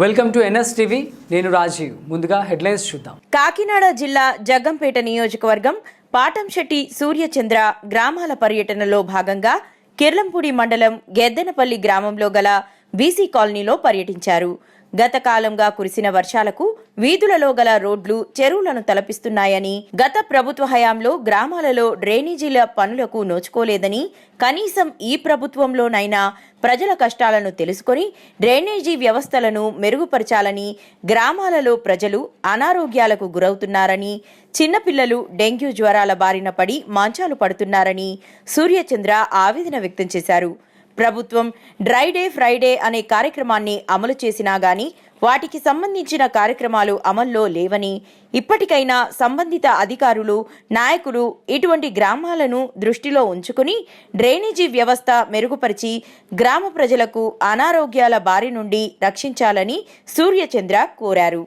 Welcome to NS TV. నేను రాజీవ్. ముందుగా headlines చూద్దాం. కాకినాడ జిల్లా జగ్గంపేట నియోజకవర్గం పాటంశెట్టి సూర్యచంద్ర గ్రామాల పర్యటనలో భాగంగా కిర్లంపూడి మండలం గెద్దెనపల్లి గ్రామంలో గల బీసీ కాలనీలో పర్యటించారు. గత కాలంగా కురిసిన వర్షాలకు వీధులలో గల రోడ్లు చెరువులను తలపిస్తున్నాయని గత ప్రభుత్వ హయాంలో గ్రామాలలో డ్రైనేజీల పనులకు నోచుకోలేదని కనీసం ఈ ప్రభుత్వంలోనైనా ప్రజల కష్టాలను తెలుసుకొని డ్రైనేజీ వ్యవస్థలను మెరుగుపరచాలని గ్రామాలలో ప్రజలు అనారోగ్యాలకు గురవుతున్నారని చిన్నపిల్లలు డెంగ్యూ జ్వరాల బారిన పడి మంచాలు పడుతున్నారని సూర్యచంద్ర ఆవేదన వ్యక్తం చేశారు. ప్రభుత్వం డ్రై డే ఫ్రైడే అనే కార్యక్రమాన్ని అమలు చేసినా గాని వాటికి సంబంధించిన కార్యక్రమాలు అమల్లో లేవని ఇప్పటికైనా సంబంధిత అధికారులు నాయకులు ఇటువంటి గ్రామాలను దృష్టిలో ఉంచుకుని డ్రైనేజీ వ్యవస్థ మెరుగుపరిచి గ్రామ ప్రజలకు అనారోగ్యాల బారి నుండి రక్షించాలని సూర్యచంద్ర కోరారు.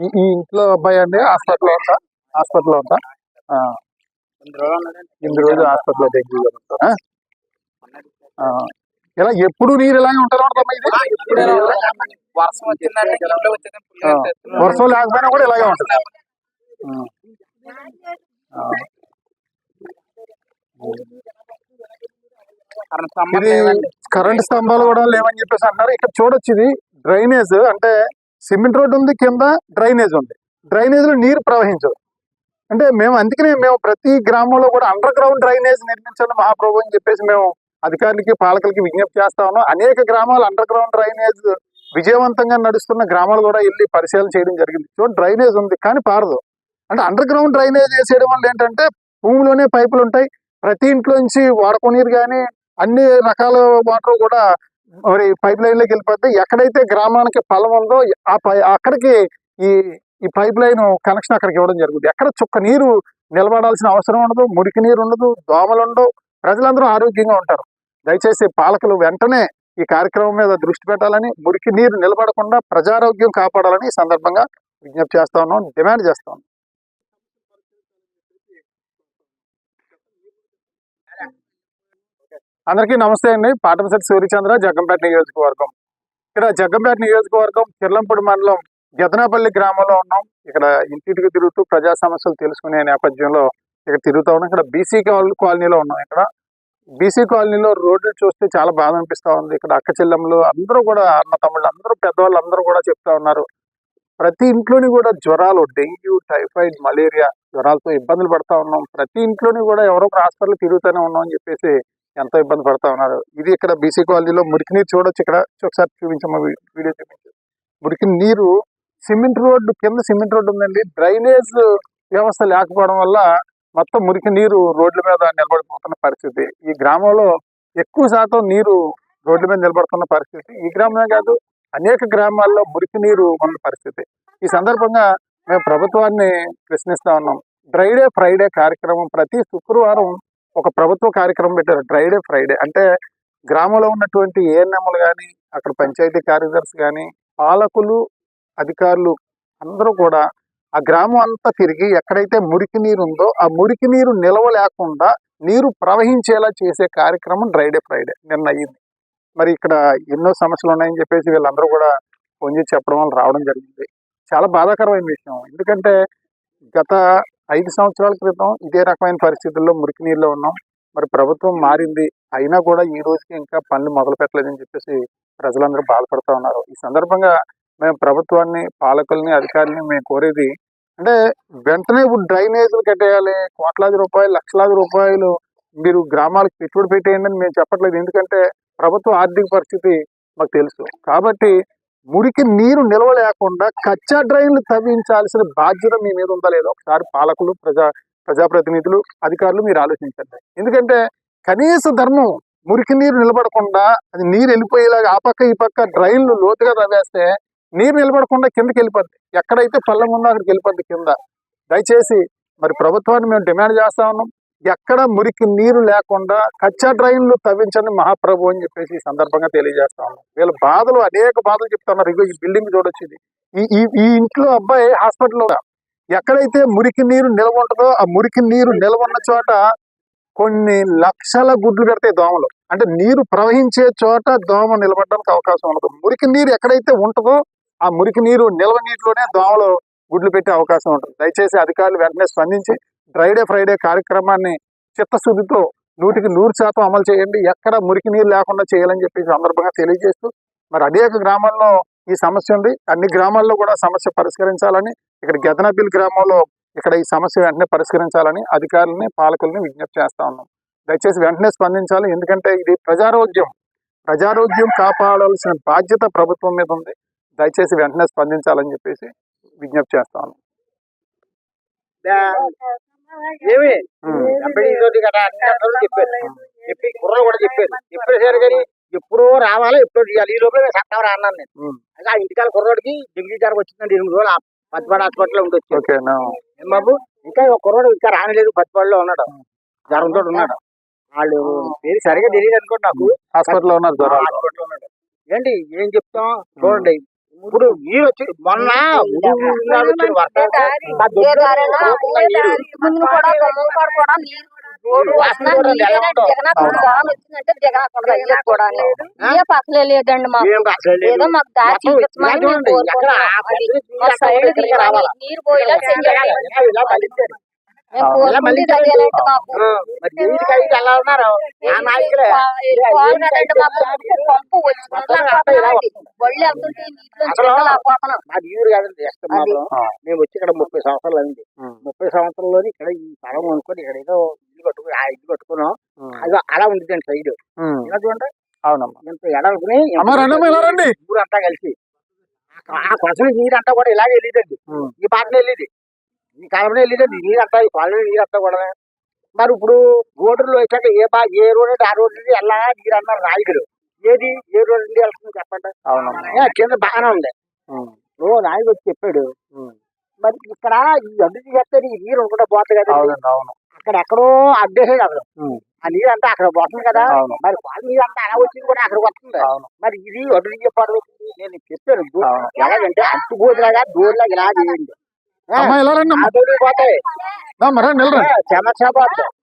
ఇంట్లో అబ్బాయి అండి? హాస్పిటల్లో ఉంటా? హాస్పిటల్లో ఉంటా? ఆ, ఎనిమిది రోజులు హాస్పిటల్లో డెంగ్యూ జ్వరం ఉంటారా? ఆ, ఇలా ఎప్పుడు నీరు ఇలాగే ఉంటారా వర్షం లేకపోయినా కూడా ఇలాగే ఉంటుంది. ఇది. కరెంట్ స్తంభాలు కూడా లేవని చెప్పేసి అంటారు ఇక్కడ చూడొచ్చు ఇది డ్రైనేజ్. అంటే సిమెంట్ రోడ్ ఉంది కింద డ్రైనేజ్ ఉంది. డ్రైనేజ్లో నీరు ప్రవహించదు. అంటే మేము అందుకనే మేము ప్రతి గ్రామంలో కూడా అండర్ గ్రౌండ్ డ్రైనేజ్ నిర్మించండి మహాప్రభు అని చెప్పేసి మేము అధికారులకి పాలకులకి విజ్ఞప్తి చేస్తా ఉన్నాం. అనేక గ్రామాలు అండర్ గ్రౌండ్ డ్రైనేజ్ విజయవంతంగా నడుస్తున్న గ్రామాలు కూడా వెళ్ళి పరిశీలన చేయడం జరిగింది. చూడండి డ్రైనేజ్ ఉంది కానీ పారదు. అంటే అండర్ గ్రౌండ్ డ్రైనేజ్ వేసేయడం వల్ల ఏంటంటే భూమిలోనే పైపులు ఉంటాయి. ప్రతి ఇంట్లో నుంచి వాడుకో కానీ అన్ని రకాల వాటర్ కూడా మరి పైప్ లైన్లోకి వెళ్ళిపోద్ది. ఎక్కడైతే గ్రామానికి పొలం ఉందో ఆ పై అక్కడికి ఈ ఈ పైప్ లైన్ కనెక్షన్ అక్కడికి ఇవ్వడం జరుగుతుంది ఎక్కడ చుక్క నీరు నిలబడాల్సిన అవసరం ఉండదు మురికి నీరు ఉండదు దోమలు ఉండవు. ప్రజలందరూ ఆరోగ్యంగా ఉంటారు. దయచేసి పాలకులు వెంటనే ఈ కార్యక్రమం మీద దృష్టి పెట్టాలని మురికి నీరు నిలబడకుండా ప్రజారోగ్యం కాపాడాలని ఈ సందర్భంగా విజ్ఞప్తి చేస్తా ఉన్నాం డిమాండ్ చేస్తా ఉన్నాం. అందరికీ నమస్తే అండి. పాటంశెట్టి సూర్యచంద్ర జగ్గంపేట నియోజకవర్గం. ఇక్కడ జగ్గంపేట నియోజకవర్గం కిర్లంపూడి మండలం గదనాపల్లి గ్రామంలో ఉన్నాం. ఇక్కడ ఇంటింటికి తిరుగుతూ ప్రజా సమస్యలు తెలుసుకునే నేపథ్యంలో ఇక్కడ తిరుగుతా ఉన్నాం. ఇక్కడ బీసీ కాలనీలో ఉన్నాం. ఇక్కడ బీసీ కాలనీలో రోడ్లు చూస్తే చాలా బాధ అనిపిస్తా ఉంది. ఇక్కడ అక్క చెల్లెమ్మలు అందరూ కూడా అన్న తమ్ముళ్ళు అందరూ పెద్దవాళ్ళు అందరూ కూడా చెప్తా ఉన్నారు. ప్రతి ఇంట్లోని కూడా జ్వరాలు డెంగ్యూ టైఫాయిడ్ మలేరియా జ్వరాలతో ఇబ్బందులు పడతా ఉన్నాం. ప్రతి ఇంట్లోని కూడా ఎవరో ఒక హాస్పిటల్ తిరుగుతూనే ఉన్నాం అని చెప్పేసి ఎంతో ఇబ్బంది పడతా ఉన్నారు. ఇది ఇక్కడ బీసీ కాలనీలో మురికి నీరు చూడొచ్చు ఇక్కడ. ఒకసారి చూపించమ్మా వీడియో చూపించు. మురికి నీరు సిమెంట్ రోడ్డు కింద సిమెంట్ రోడ్డు ఉందండి. డ్రైనేజ్ వ్యవస్థ లేకపోవడం వల్ల మొత్తం మురికి నీరు రోడ్ల మీద నిలబడిపోతున్న పరిస్థితి. ఈ గ్రామంలో ఎక్కువ శాతం నీరు రోడ్ల మీద నిలబడుతున్న పరిస్థితి. ఈ గ్రామమే కాదు అనేక గ్రామాల్లో మురికి నీరు ఉన్న పరిస్థితి. ఈ సందర్భంగా మేము ప్రభుత్వాన్ని ప్రశ్నిస్తా ఉన్నాం. డ్రైడే ఫ్రైడే కార్యక్రమం ప్రతి శుక్రవారం ఒక ప్రభుత్వ కార్యక్రమం పెట్టారు. డ్రైడే ఫ్రైడే అంటే గ్రామంలో ఉన్నటువంటి ఏఎన్ఎంలు కానీ అక్కడ పంచాయతీ కార్యదర్శి కానీ పాలకులు అధికారులు అందరూ కూడా ఆ గ్రామం అంతా తిరిగి ఎక్కడైతే మురికి నీరు ఉందో ఆ మురికి నీరు నిల్వ లేకుండా నీరు ప్రవహించేలా చేసే కార్యక్రమం డ్రైడే ఫ్రైడే నిన్న అయ్యింది. మరి ఇక్కడ ఎన్నో సమస్యలు ఉన్నాయని చెప్పేసి వీళ్ళందరూ కూడా ఫోన్ చేసి చెప్పడం వల్ల రావడం జరిగింది. చాలా బాధాకరమైన విషయం. ఎందుకంటే గత ఐదు సంవత్సరాల క్రితం ఇదే రకమైన పరిస్థితుల్లో మురికి నీరులో ఉన్నాం. మరి ప్రభుత్వం మారింది. అయినా కూడా ఈ రోజుకి ఇంకా పనులు మొదలు పెట్టలేదని చెప్పేసి ప్రజలందరూ బాధపడుతూ ఉన్నారు. ఈ సందర్భంగా మేము ప్రభుత్వాన్ని పాలకుల్ని అధికారుల్ని మేము కోరేది అంటే వెంటనే ఇప్పుడు డ్రైనేజీలు కట్టేయాలి కోట్లాది రూపాయలు లక్షలాది రూపాయలు మీరు గ్రామాలకు పెట్టుబడి పెట్టేయండి అని మేము చెప్పట్లేదు. ఎందుకంటే ప్రభుత్వ ఆర్థిక పరిస్థితి మాకు తెలుసు. కాబట్టి మురికి నీరు నిల్వ లేకుండా కచ్చా డ్రైన్లు తవ్వించాల్సిన బాధ్యత మీ మీద ఉందా లేదా ఒకసారి పాలకులు ప్రజా ప్రజాప్రతినిధులు అధికారులు మీరు ఆలోచించండి. ఎందుకంటే కనీస ధర్మం మురికి నీరు నిలబడకుండా అది నీరు వెళ్ళిపోయేలాగా ఆ పక్క ఈ పక్క డ్రైన్లు లోతుగా తవ్వేస్తే నీరు నిలబడకుండా కిందకి వెళ్ళిపోద్ది. ఎక్కడైతే పళ్ళం ఉందో అక్కడికి వెళ్ళిపోద్ది కింద. దయచేసి మరి ప్రభుత్వాన్ని మేము డిమాండ్ చేస్తా ఉన్నాం. ఎక్కడ మురికి నీరు లేకుండా కచ్చా డ్రైన్లు తవ్వించండి మహాప్రభు అని చెప్పేసి ఈ సందర్భంగా తెలియజేస్తా ఉన్నాం. వీళ్ళ బాధలు అనేక బాధలు చెప్తున్నారు. ఇగో ఈ బిల్డింగ్ చూడొచ్చు ఇది. ఈ ఈ ఇంట్లో అబ్బాయి హాస్పిటల్లో ఎక్కడైతే మురికి నీరు నిల్వ ఉంటుందో ఆ మురికి నీరు నిల్వ ఉన్న చోట కొన్ని లక్షల గుడ్లు పెడతాయి దోమలు. అంటే నీరు ప్రవహించే చోట దోమ నిలబడడానికి అవకాశం ఉండదు. మురికి నీరు ఎక్కడైతే ఉంటుందో ఆ మురికి నీరు నిల్వ నీటిలోనే దోమలు గుడ్లు పెట్టే అవకాశం ఉంటుంది. దయచేసి అధికారులు వెంటనే స్పందించి డ్రైడే ఫ్రైడే కార్యక్రమాన్ని చిత్తశుద్ధితో నూటికి నూరు శాతం అమలు చేయండి. ఎక్కడ మురికి నీరు లేకుండా చేయాలని చెప్పి సందర్భంగా తెలియజేస్తూ మరి అనేక గ్రామాల్లో ఈ సమస్య ఉంది. అన్ని గ్రామాల్లో కూడా సమస్య పరిష్కరించాలని ఇక్కడ గెదనబిల్ గ్రామంలో ఇక్కడ ఈ సమస్య వెంటనే పరిష్కరించాలని అధికారులని పాలకుల్ని విజ్ఞప్తి చేస్తా ఉన్నాం. దయచేసి వెంటనే స్పందించాలి. ఎందుకంటే ఇది ప్రజారోగ్యం. ప్రజారోగ్యం కాపాడాల్సిన బాధ్యత ప్రభుత్వం మీద ఉంది. దయచేసి వెంటనే స్పందించాలని చెప్పేసి విజ్ఞప్తి చేస్తా ఉన్నాం ఏమి? చెప్పి కుర్రలు కూడా చెప్పారు. చెప్పేసారు కానీ ఎప్పుడో రావాలా ఎప్పుడో తీయాలి. ఈ లోపల సత్తావరా అన్నాను నేను. అయితే ఆ ఇంటికాల కుర్రోడికి డిగ్రీ జ్వరం వచ్చిందండి ఎనిమిది రోజులు. పత్తిపాడు హాస్పిటల్లో ఉండొచ్చు బాబు? ఇంకా ఒక కుర్రోడు ఇంకా రానలేదు పత్తిపాడులో ఉన్నాడు. జ్వరంతో ఉన్నాడు. వాళ్ళు పేరు సరిగా తెలియదు అనుకోండి నాకు. హాస్పిటల్లో ఉన్నారు హాస్పిటల్లో ఉన్నాడు. ఏంటి ఏం చెప్తాం? చూడండి ఇప్పుడు నీరు వచ్చి మొన్న లేదండి లేదు. ఏదో మాకు దారి చూపించమని? నీరు పోయేలా చెయ్యాలి అలా ఉన్నారు? ఆ నాయకులే పంపు ఒళ్ళు వెళ్తుంటే. మేము వచ్చి ఇక్కడ ముప్పై సంవత్సరాలు అయింది. ముప్పై సంవత్సరాల్లో ఇక్కడ ఈ స్థలం అనుకొని ఇక్కడ ఏదో ఇల్లు కట్టుకుని ఆ ఇల్లు కట్టుకున్నాం. అది అలా ఉండిద్దండి సైడ్. ఇలా చూడండి? అవునమ్మా. ఇంత ఊరంతా కలిసి. ఆ- కొసలు నీరంతా కూడా ఇలాగే వెళ్ళేదండి. ఈ పాటలో వెళ్ళేది. ఈ కాలంలో వెళ్ళేదండి నీరంతా ఈ కాలంలో నీరంతా కూడా. మరి ఇప్పుడు రోడ్డులో వచ్చాక ఏ బా ఏ రోడ్ ఆ రోడ్డు వెళ్ళా నీరు అన్నారు నాయకుడు. ఏది? ఏ రోడ్డు నుండి వెళ్తుంది చెప్పండి? కింద బాగానే ఉంది. ఓ నాయకుడు వచ్చి చెప్పాడు. మరి ఇక్కడ ఈ అడ్డు చేస్తే ఈ నీరు అనుకుంటా పోతుంది కదా? అవును. అక్కడ ఎక్కడో అక్కడ ఉమ్. ఆ నీరు అంతా అక్కడ పోతుంది కదా. మరి వాళ్ళ నీరు అంతా అలా వచ్చింది కూడా అక్కడ వస్తుంది. అవును. మరి ఇది అడ్డు చెప్పాడు నేను చెప్పాను. ఎలాగంటే అట్టు గోతులాగా డోర్లాగా ఇలా చేయండి. అమ్మాయి ఎలా రండి ఆ అమ్మా రండి నిలరండి